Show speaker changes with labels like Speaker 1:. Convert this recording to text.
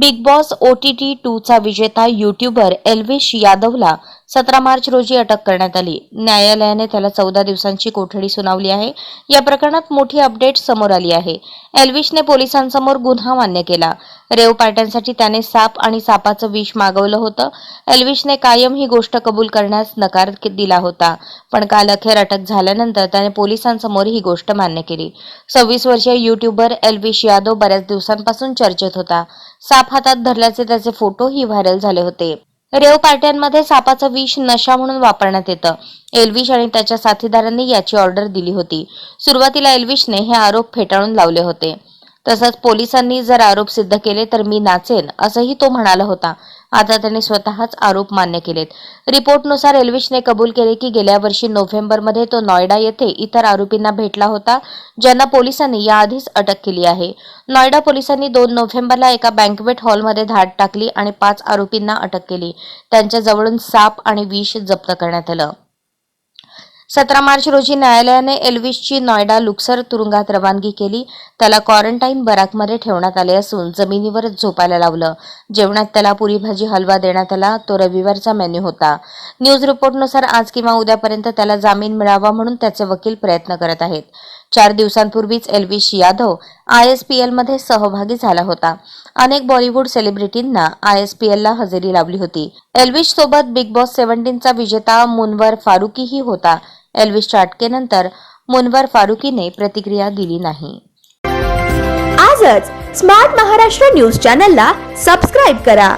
Speaker 1: Bigg Boss O T T टूचा विजेता YouTuber Elvish यादवला सतरा मार्च रोजी अटक करण्यात आली. न्यायालयाने त्याला चौदा दिवसांची कोठडी सुनावली आहे. या प्रकरणात मोठी अपडेट समोर आली आहे. एल्विशने पोलिसांसमोर गुन्हा मान्य केला. रेव पार्ट्यांसाठी त्याने साप आणि सापाचं विष मागवलं होतं. एल्विशने कायम ही गोष्ट कबूल करण्यास नकार दिला होता. पण काल अखेर अटक झाल्यानंतर त्याने पोलिसांसमोर ही गोष्ट मान्य केली. सव्वीस वर्षीय युट्यूबर एल्विश यादव बऱ्याच दिवसांपासून चर्चेत होता. साप हातात धरल्याचे त्याचे फोटोही व्हायरल झाले होते. रेव पार्ट्यांमध्ये सापाचं विष नशा म्हणून वापरण्यात येतं. एल्विश आणि त्याच्या साथीदारांनी याची ऑर्डर दिली होती. सुरुवातीला एल्विशने हे आरोप फेटाळून लावले होते. तसंच पोलिसांनी जर आरोप सिद्ध केले तर मी नाचेन असंही तो म्हणाला होता. आता त्यांनी स्वतःच आरोप मान्य केलेत. रिपोर्टनुसार एल्विशने कबूल केले की गेल्या वर्षी नोव्हेंबरमध्ये तो नॉयडा येथे इतर आरोपींना भेटला होता ज्यांना पोलिसांनी याआधीच अटक केली आहे. नॉयडा पोलिसांनी दोन नोव्हेंबरला एका बँकवेट हॉलमध्ये धाड टाकली आणि पाच आरोपींना अटक केली. त्यांच्या जवळून साप आणि विष जप्त करण्यात आलं. सतरा मार्च रोजी न्यायालयाने एल्विसची नॉयडा लुक्सर तुरुंगात रवानगी केली. त्याला क्वारंटाईन बराकमध्ये ठेवण्यात आले असून जमिनीवरच झोपायला लावलं. जेवणात त्याला पुरी भाजी हलवा देण्यात आला. तो रविवारचा मेन्यू होता. न्यूज रिपोर्टनुसार आज किंवा उद्यापर्यंत त्याला जामीन मिळावा म्हणून त्याचे वकील प्रयत्न करत आहेत. चार दिवसांपूर्वीच Elvish Yadav I S P एलमध्ये सहभागी झाला होता. अनेक बॉलिवूड सेलिब्रिटींना आय एस पी एलला हजेरी लावली होती. एल्विश सोबत बिग बॉस सेव्हन्टीनचा विजेता मुनवर फारुकीही होता. एल्विशच्या चाटकेनंतर मुनवर फारुकीने प्रतिक्रिया दिली नाही.
Speaker 2: आजच स्मार्ट महाराष्ट्र न्यूज चॅनलला सबस्क्राईब करा.